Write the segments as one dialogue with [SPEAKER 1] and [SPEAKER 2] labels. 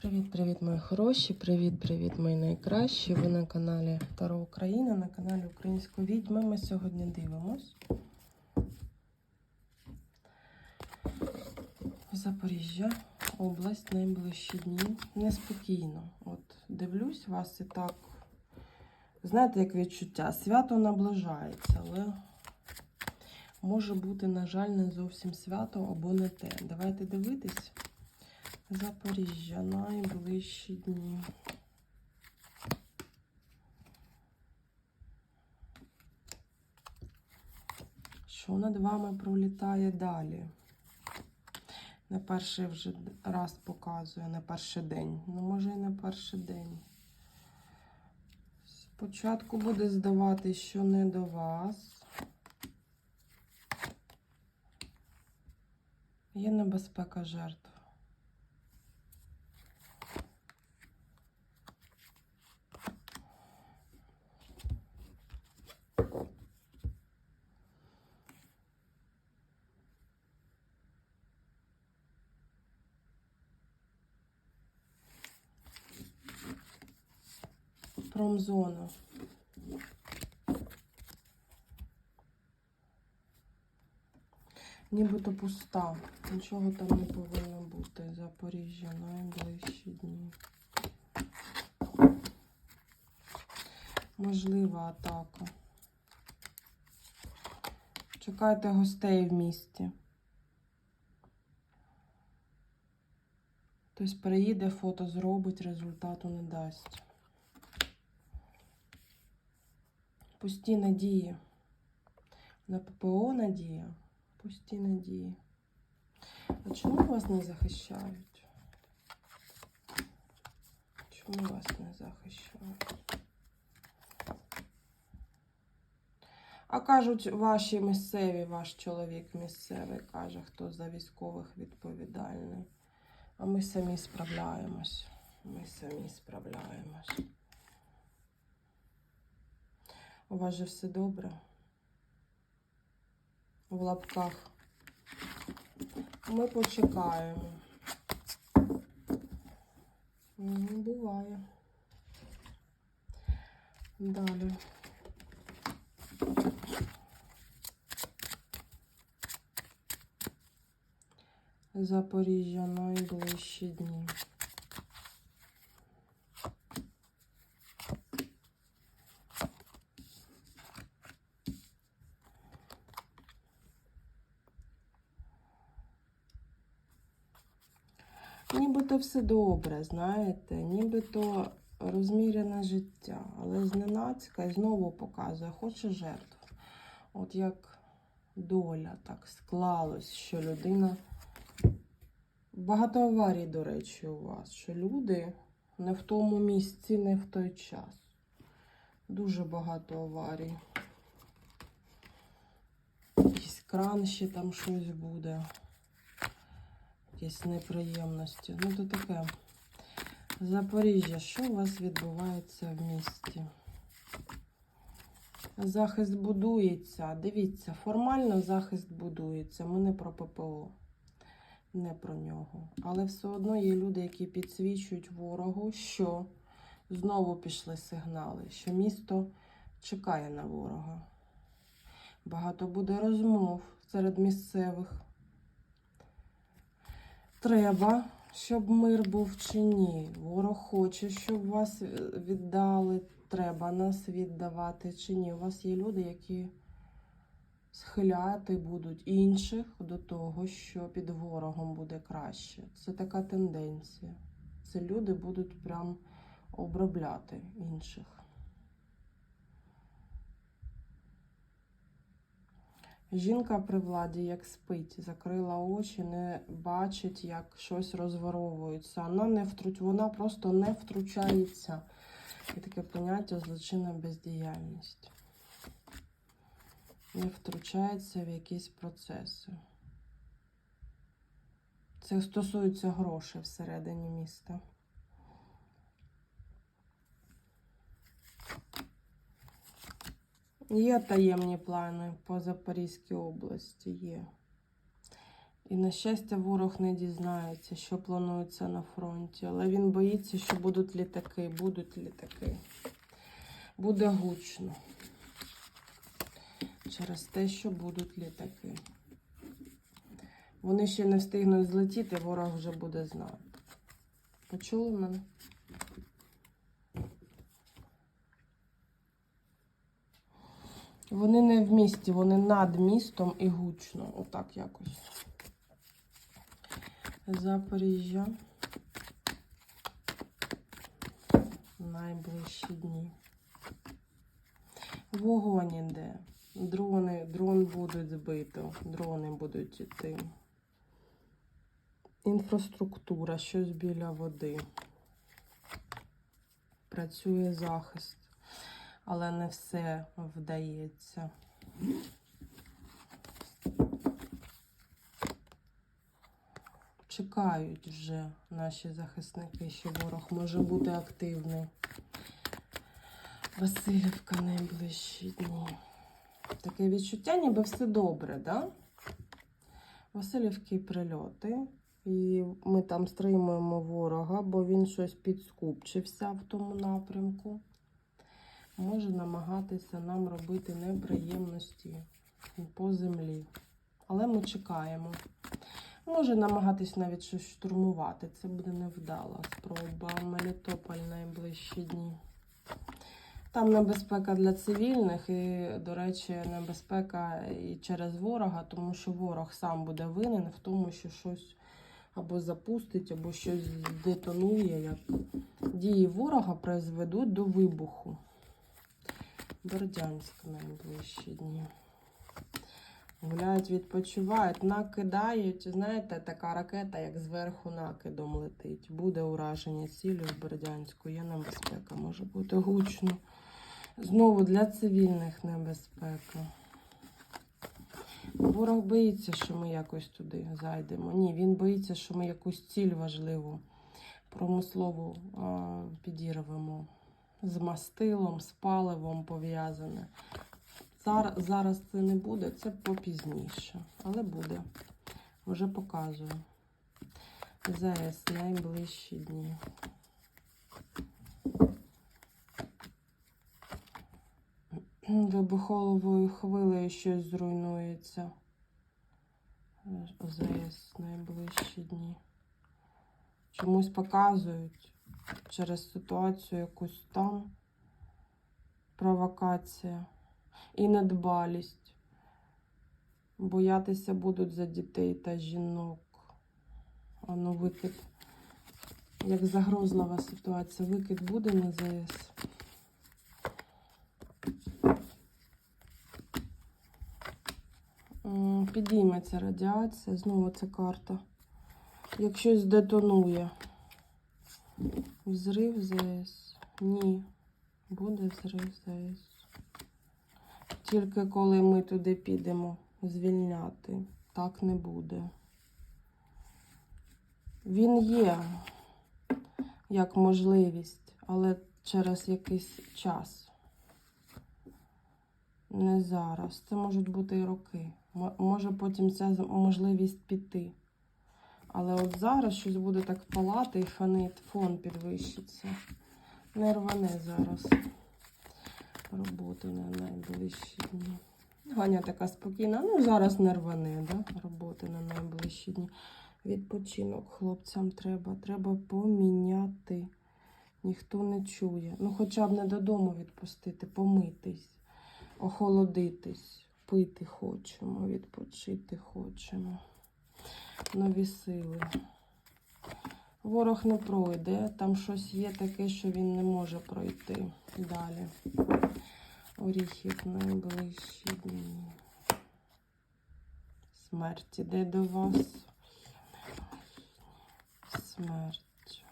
[SPEAKER 1] Привіт-привіт, мої хороші! Привіт-привіт, мої найкращі! Ви на каналі Таро Україна, на каналі Української відьми. Ми сьогодні дивимось. Запоріжжя, область, найближчі дні. Неспокійно. От дивлюсь вас і так. Знаєте, як відчуття? Свято наближається, але може бути, на жаль, не зовсім свято або не те. Давайте дивитись. Запоріжжя найближчі дні. Що над вами пролітає далі? Не перший вже раз показує, не перший день. Ну, може, і не перший день. Спочатку буде здавати, що не до вас. Є небезпека жертв. Промзона. Нібито пуста. Нічого там не повинно бути. Запоріжжя найближчі дні. Можлива атака. Чекайте гостей в місті. Хтось приїде, фото зробить, результату не дасть. Пусті надії. На ППО надія. Пусті надії. А чому вас не захищають? Чому вас не захищають? А кажуть, ваші місцеві, ваш чоловік місцевий каже, хто за військових відповідальний. А ми самі справляємось. Ми самі справляємось. У вас же все добре? В лапках. Ми почекаємо. Ну, буває. Далі. Запоріжжя найближчі дні. Нібито все добре, знаєте, нібито розмірене життя, але зненацька знову показує, хоче жертв. От як доля так склалось, що людина. Багато аварій, до речі, у вас, що люди не в тому місці, не в той час. Дуже багато аварій. Якийсь кран ще там щось буде. Якісь неприємності. Ну, то таке. Запоріжжя, що у вас відбувається в місті? Захист будується. Дивіться, формально захист будується. Ми не про ППО, не про нього. Але все одно є люди, які підсвічують ворогу, що знову пішли сигнали, що місто чекає на ворога. Багато буде розмов серед місцевих. Треба, щоб мир був чи ні. Ворог хоче, щоб вас е, віддали. Треба нас віддавати чи ні. У вас є люди, які схиляти будуть інших до того, що під ворогом буде краще. Це така тенденція. Це люди будуть прям обробляти інших. Жінка при владі як спить, закрила очі, не бачить, як щось розворовується. Вона не втруть, вона просто не втручається. Є таке поняття злочинна бездіяльність. Не втручається в якісь процеси. Це стосується грошей всередині міста. Є таємні плани по Запорізькій області, є. І, на щастя, ворог не дізнається, що планується на фронті. Але він боїться, що будуть літаки, будуть літаки. Буде гучно. Через те, що будуть літаки. Вони ще не встигнуть злетіти, ворог вже буде знати. Почули мене? Вони не в місті, вони над містом і гучно. Отак якось. Запоріжжя. Найближчі дні. Вогонь іде. Дрони, дрон будуть збити, дрони будуть іти. Інфраструктура, щось біля води. Працює захист, але не все вдається. Чекають вже наші захисники, що ворог може бути активний. Васильівка найближчі дні. Таке відчуття, ніби все добре, да? Васильівки прильоти. І ми там стримуємо ворога, бо він щось підскупчився в тому напрямку. Може намагатися нам робити неприємності по землі. Але ми чекаємо. Може намагатись навіть щось штурмувати. Це буде невдала спроба. Мелітополь найближчі дні. Там небезпека для цивільних і, до речі, небезпека і через ворога, тому що ворог сам буде винен в тому, що щось або запустить, або щось детонує. Як дії ворога призведуть до вибуху. Бердянськ найближчі дні. Гуляють, відпочивають, накидають. Знаєте, така ракета, як зверху накидом летить. Буде ураження цілі в Бердянську. Є небезпека, може бути гучно. Знову для цивільних небезпека. Ворог боїться, що ми якось туди зайдемо. Ні, він боїться, що ми якусь ціль важливу, промислову підірвемо. З мастилом, з паливом пов'язане. Зараз, зараз це не буде, це попізніше, але буде. Вже показую. ЗАЕС найближчі дні. Вибуховою хвилею щось зруйнується. ОЗС найближчі дні. Чомусь показують через ситуацію якусь там провокація і недбалість. Боятися будуть за дітей та жінок. А ну викид. Як загрозлива ситуація. Викид буде на ЗС. Підійметься радіація, знову ця карта. Як щось детонує. Взрив ЗС. Ні. Буде взрив ЗС. Тільки коли ми туди підемо звільняти, так не буде. Він є як можливість, але через якийсь час. Не зараз. Це можуть бути і роки. Може потім ця можливість піти. Але от зараз щось буде так палати і фонит, фон підвищиться. Не рване зараз. Роботи на найближчі дні. Ганя така спокійна. Ну, зараз не рване, да? Роботи на найближчі дні. Відпочинок хлопцям треба. Треба поміняти. Ніхто не чує. Ну, хоча б не додому відпустити, помитись, охолодитись, пити хочемо, відпочити хочемо. Нові сили. Ворог не пройде, там щось є таке, що він не може пройти далі. Оріхів найближчі дні. Смерть іде до вас. Смерть.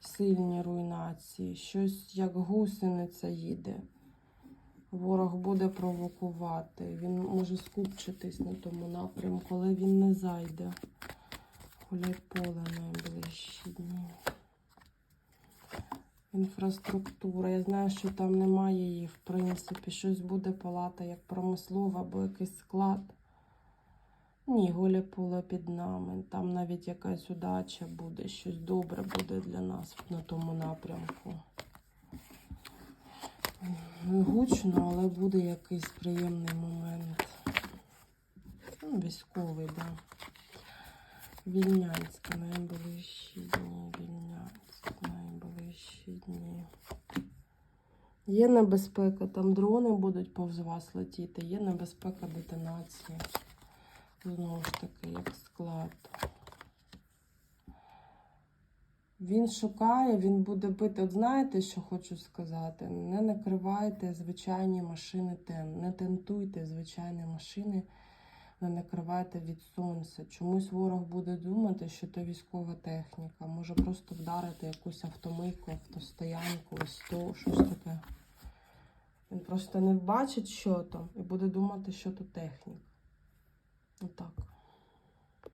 [SPEAKER 1] Сильні руйнації. Щось як гусениця їде. Ворог буде провокувати. Він може скупчитись на тому напрямку, але він не зайде. Гуляй поле найближчі дні. Інфраструктура. Я знаю, що там немає її, в принципі. Щось буде палата як промислова або якийсь склад. Ні, голе поле під нами. Там навіть якась удача буде, щось добре буде для нас на тому напрямку. Не гучно, але буде якийсь приємний момент. Ну, військовий. Да. Вільнянськ, найближчі дні, Вільнянськ, найближчі дні. Є небезпека, там дрони будуть повз вас летіти, є небезпека детонації. Знову ж таки, як склад. Він шукає, він буде бити. От знаєте, що хочу сказати? Не накривайте звичайні машини тен. Не тентуйте звичайні машини, не накривайте від сонця. Чомусь ворог буде думати, що це військова техніка. Може просто вдарити якусь автомийку, автостоянку, ось то, щось таке. Він просто не бачить, що там, і буде думати, що то техніка. Отак.